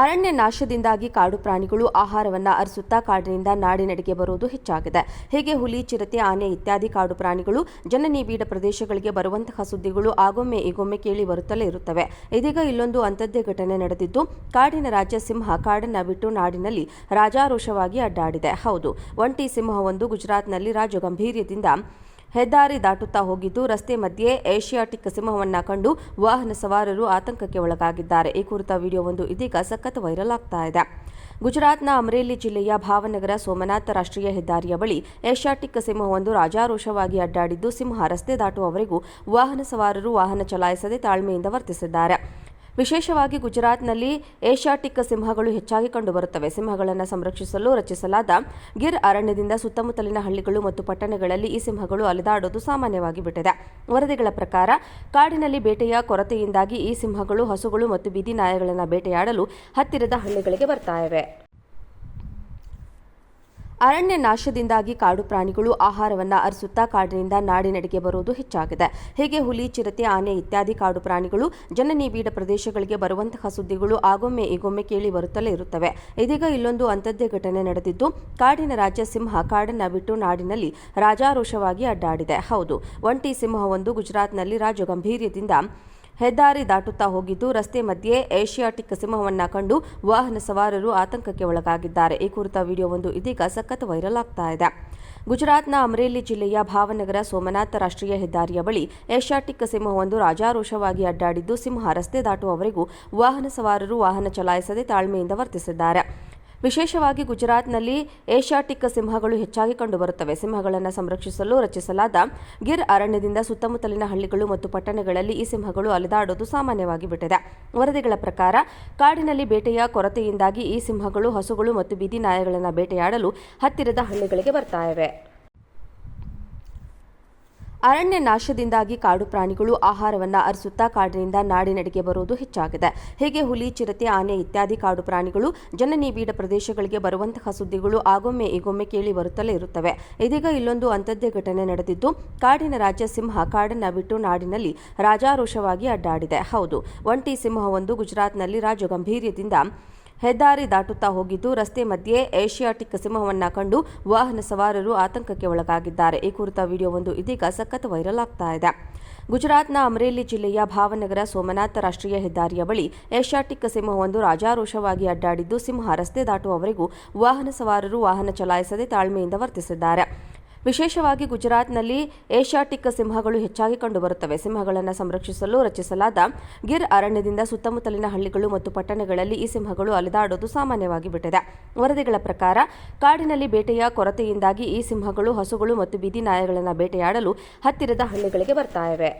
ಅರಣ್ಯ ನಾಶದಿಂದಾಗಿ ಕಾಡು ಪ್ರಾಣಿಗಳು ಆಹಾರವನ್ನ ಅರಸುತ್ತಾ ಕಾಡಿನಿಂದ ನಾಡಿನಡೆಗೆ ಬರುವುದು ಹೆಚ್ಚಾಗಿದೆ. ಹೀಗೆ ಹುಲಿ, ಚಿರತೆ, ಆನೆ ಇತ್ಯಾದಿ ಕಾಡು ಪ್ರಾಣಿಗಳು ಜನನಿಬಿಡ ಪ್ರದೇಶಗಳಿಗೆ ಬರುವಂತಹ ಸುದ್ದಿಗಳು ಆಗೊಮ್ಮೆ ಈಗೊಮ್ಮೆ ಕೇಳಿ ಬರುತ್ತಲೇ ಇರುತ್ತವೆ. ಇದೀಗ ಇಲ್ಲೊಂದು ಅಂತದ್ದೇ ಘಟನೆ ನಡೆದಿದ್ದು, ಕಾಡಿನ ರಾಜ್ಯ ಸಿಂಹ ಕಾಡನ್ನ ಬಿಟ್ಟು ನಾಡಿನಲ್ಲಿ ರಾಜಾರೋಷವಾಗಿ ಅಡ್ಡಾಡಿದೆ. ಹೌದು, ಒಂಟಿ ಸಿಂಹವೊಂದು ಗುಜರಾತ್ನಲ್ಲಿ ರಾಜ ಗಂಭೀರ್ಯದಿಂದ ಹೆದ್ದಾರಿ ದಾಟುತ್ತಾ ಹೋಗಿದ್ದು, ರಸ್ತೆ ಮಧ್ಯೆ ಏಷಿಯಾಟಿಕ್ ಸಿಂಹವನ್ನ ಕಂಡು ವಾಹನ ಸವಾರರು ಆತಂಕಕ್ಕೆ ಒಳಗಾಗಿದ್ದಾರೆ. ಈ ಕುರಿತ ವಿಡಿಯೋವೊಂದು ಇದೀಗ ಸಖತ್ ವೈರಲ್ ಆಗ್ತಾ ಇದೆ. ಗುಜರಾತ್ನ ಅಮರೇಲಿ ಜಿಲ್ಲೆಯ ಭಾವನಗರ ಸೋಮನಾಥ ರಾಷ್ಟ್ರೀಯ ಹೆದ್ದಾರಿಯ ಬಳಿ ಏಷ್ಯಾಟಿಕ್ ಸಿಂಹವೊಂದು ರಾಜಾರೋಷವಾಗಿ ಅಡ್ಡಾಡಿದ್ದು, ಸಿಂಹ ರಸ್ತೆ ದಾಟುವವರೆಗೂ ವಾಹನ ಸವಾರರು ವಾಹನ ಚಲಾಯಿಸದೆ ತಾಳ್ಮೆಯಿಂದ ವರ್ತಿಸಿದ್ದಾರೆ. ವಿಶೇಷವಾಗಿ ಗುಜರಾತ್ನಲ್ಲಿ ಏಷ್ಯಾಟಿಕ್ ಸಿಂಹಗಳು ಹೆಚ್ಚಾಗಿ ಕಂಡುಬರುತ್ತವೆ. ಸಿಂಹಗಳನ್ನು ಸಂರಕ್ಷಿಸಲು ರಚಿಸಲಾದ ಗಿರ್ ಅರಣ್ಯದಿಂದ ಸುತ್ತಮುತ್ತಲಿನ ಹಳ್ಳಿಗಳು ಮತ್ತು ಪಟ್ಟಣಗಳಲ್ಲಿ ಈ ಸಿಂಹಗಳು ಅಲೆದಾಡೋದು ಸಾಮಾನ್ಯವಾಗಿ ಬಿಟ್ಟಿದೆ. ವರದಿಗಳ ಪ್ರಕಾರ, ಕಾಡಿನಲ್ಲಿ ಬೇಟೆಯ ಕೊರತೆಯಿಂದಾಗಿ ಈ ಸಿಂಹಗಳು, ಹಸುಗಳು ಮತ್ತು ಬೀದಿ ನಾಯಿಗಳನ್ನು ಬೇಟೆಯಾಡಲು ಹತ್ತಿರದ ಹಳ್ಳಿಗಳಿಗೆ ಬರ್ತಾ ಇವೆ ಅರಣ್ಯ ನಾಶದಿಂದಾಗಿ ಕಾಡು ಪ್ರಾಣಿಗಳು ಆಹಾರವನ್ನ ಅರಸುತ್ತಾ ಕಾಡಿನಿಂದ ನಾಡಿನಡೆಗೆ ಬರುವುದು ಹೆಚ್ಚಾಗಿದೆ. ಹೀಗೆ ಹುಲಿ, ಚಿರತೆ, ಆನೆ ಇತ್ಯಾದಿ ಕಾಡು ಪ್ರಾಣಿಗಳು ಜನನಿಬಿಡ ಪ್ರದೇಶಗಳಿಗೆ ಬರುವಂತಹ ಸುದ್ದಿಗಳು ಆಗೊಮ್ಮೆ ಈಗೊಮ್ಮೆ ಕೇಳಿ ಬರುತ್ತಲೇ ಇರುತ್ತವೆ. ಇದೀಗ ಇಲ್ಲೊಂದು ಅಂತದ್ಯ ಘಟನೆ ನಡೆದಿದ್ದು, ಕಾಡಿನ ರಾಜ್ಯ ಸಿಂಹ ಕಾಡನ್ನ ಬಿಟ್ಟು ನಾಡಿನಲ್ಲಿ ರಾಜಾರೋಷವಾಗಿ ಅಡ್ಡಾಡಿದೆ. ಹೌದು, ಒಂಟಿ ಸಿಂಹವೊಂದು ಗುಜರಾತ್ನಲ್ಲಿ ರಾಜ ಗಂಭೀರ್ಯದಿಂದ ಹೆದ್ದಾರಿ ದಾಟುತ್ತಾ ಹೋಗಿದ್ದು, ರಸ್ತೆ ಮಧ್ಯೆ ಏಷಿಯಾಟಿಕ್ ಸಿಂಹವನ್ನ ಕಂಡು ವಾಹನ ಸವಾರರು ಆತಂಕಕ್ಕೆ ಒಳಗಾಗಿದ್ದಾರೆ. ಈ ಕುರಿತ ವಿಡಿಯೋವೊಂದು ಇದೀಗ ಸಖತ್ ವೈರಲ್ ಆಗ್ತಾ ಇದೆ. ಗುಜರಾತ್ನ ಅಮರೇಲಿ ಜಿಲ್ಲೆಯ ಭಾವನಗರ ಸೋಮನಾಥ ರಾಷ್ಟ್ರೀಯ ಹೆದ್ದಾರಿಯ ಬಳಿ ಏಷ್ಯಾಟಿಕ್ ಸಿಂಹವೊಂದು ರಾಜಾರೋಷವಾಗಿ ಅಡ್ಡಾಡಿದ್ದು, ಸಿಂಹ ರಸ್ತೆ ದಾಟುವವರೆಗೂ ವಾಹನ ಸವಾರರು ವಾಹನ ಚಲಾಯಿಸದೆ ತಾಳ್ಮೆಯಿಂದ ವರ್ತಿಸಿದ್ದಾರೆ. ವಿಶೇಷವಾಗಿ ಗುಜರಾತ್ನಲ್ಲಿ ಏಷ್ಯಾಟಿಕ್ ಸಿಂಹಗಳು ಹೆಚ್ಚಾಗಿ ಕಂಡುಬರುತ್ತವೆ. ಸಿಂಹಗಳನ್ನು ಸಂರಕ್ಷಿಸಲು ರಚಿಸಲಾದ ಗಿರ್ ಅರಣ್ಯದಿಂದ ಸುತ್ತಮುತ್ತಲಿನ ಹಳ್ಳಿಗಳು ಮತ್ತು ಪಟ್ಟಣಗಳಲ್ಲಿ ಈ ಸಿಂಹಗಳು ಅಲೆದಾಡೋದು ಸಾಮಾನ್ಯವಾಗಿ ಬಿಟ್ಟಿದೆ. ವರದಿಗಳ ಪ್ರಕಾರ, ಕಾಡಿನಲ್ಲಿ ಬೇಟೆಯ ಕೊರತೆಯಿಂದಾಗಿ ಈ ಸಿಂಹಗಳು, ಹಸುಗಳು ಮತ್ತು ಬೀದಿ ನಾಯಿಗಳನ್ನು ಬೇಟೆಯಾಡಲು ಹತ್ತಿರದ ಹಳ್ಳಿಗಳಿಗೆ ಬರ್ತಾ ಅರಣ್ಯ ನಾಶದಿಂದಾಗಿ ಕಾಡು ಪ್ರಾಣಿಗಳು ಆಹಾರವನ್ನ ಅರಸುತ್ತಾ ಕಾಡಿನಿಂದ ನಾಡಿನಡೆಗೆ ಬರುವುದು ಹೆಚ್ಚಾಗಿದೆ. ಹೀಗೆ ಹುಲಿ, ಚಿರತೆ, ಆನೆ ಇತ್ಯಾದಿ ಕಾಡು ಪ್ರಾಣಿಗಳು ಜನನಿಬಿಡ ಪ್ರದೇಶಗಳಿಗೆ ಬರುವಂತಹ ಸುದ್ದಿಗಳು ಆಗೊಮ್ಮೆ ಈಗೊಮ್ಮೆ ಕೇಳಿ ಬರುತ್ತಲೇ ಇರುತ್ತವೆ. ಇದೀಗ ಇಲ್ಲೊಂದು ಅಂಥದ್ದೇ ಘಟನೆ ನಡೆದಿದ್ದು, ಕಾಡಿನ ರಾಜ್ಯ ಸಿಂಹ ಕಾಡನ್ನ ಬಿಟ್ಟು ನಾಡಿನಲ್ಲಿ ರಾಜಾರೋಷವಾಗಿ ಅಡ್ಡಾಡಿದೆ. ಹೌದು, ಒಂಟಿ ಸಿಂಹವೊಂದು ಗುಜರಾತ್ನಲ್ಲಿ ರಾಜ ಗಂಭೀರ್ಯದಿಂದ ಹೆದ್ದಾರಿ ದಾಟುತ್ತಾ ಹೋಗಿದ್ದು, ರಸ್ತೆ ಮಧ್ಯೆ ಏಷಿಯಾಟಿಕ್ ಸಿಂಹವನ್ನ ಕಂಡು ವಾಹನ ಸವಾರರು ಆತಂಕಕ್ಕೆ ಒಳಗಾಗಿದ್ದಾರೆ. ಈ ಕುರಿತ ವಿಡಿಯೋವೊಂದು ಇದೀಗ ಸಖತ್ ವೈರಲ್ ಆಗ್ತಾ ಇದೆ. ಗುಜರಾತ್ನ ಅಮರೇಲಿ ಜಿಲ್ಲೆಯ ಭಾವನಗರ ಸೋಮನಾಥ ರಾಷ್ಟ್ರೀಯ ಹೆದ್ದಾರಿಯ ಬಳಿ ಏಷ್ಯಾಟಿಕ್ ಸಿಂಹವೊಂದು ರಾಜಾರೋಷವಾಗಿ ಅಡ್ಡಾಡಿದ್ದು, ಸಿಂಹ ರಸ್ತೆ ದಾಟುವವರೆಗೂ ವಾಹನ ಸವಾರರು ವಾಹನ ಚಲಾಯಿಸದೆ ತಾಳ್ಮೆಯಿಂದ ವರ್ತಿಸಿದ್ದಾರೆ. ವಿಶೇಷವಾಗಿ ಗುಜರಾತ್ನಲ್ಲಿ ಏಷ್ಯಾಟಿಕ್ ಸಿಂಹಗಳು ಹೆಚ್ಚಾಗಿ ಕಂಡುಬರುತ್ತವೆ. ಸಿಂಹಗಳನ್ನು ಸಂರಕ್ಷಿಸಲು ರಚಿಸಲಾದ ಗಿರ್ ಅರಣ್ಯದಿಂದ ಸುತ್ತಮುತ್ತಲಿನ ಹಳ್ಳಿಗಳು ಮತ್ತು ಪಟ್ಟಣಗಳಲ್ಲಿ ಈ ಸಿಂಹಗಳು ಅಲೆದಾಡೋದು ಸಾಮಾನ್ಯವಾಗಿ ಬಿಟ್ಟಿದೆ. ವರದಿಗಳ ಪ್ರಕಾರ, ಕಾಡಿನಲ್ಲಿ ಬೇಟೆಯ ಕೊರತೆಯಿಂದಾಗಿ ಈ ಸಿಂಹಗಳು, ಹಸುಗಳು ಮತ್ತು ಬೀದಿ ನಾಯಿಗಳನ್ನು ಬೇಟೆಯಾಡಲು ಹತ್ತಿರದ ಹಳ್ಳಿಗಳಿಗೆ ಬರ್ತಾ ಇವೆ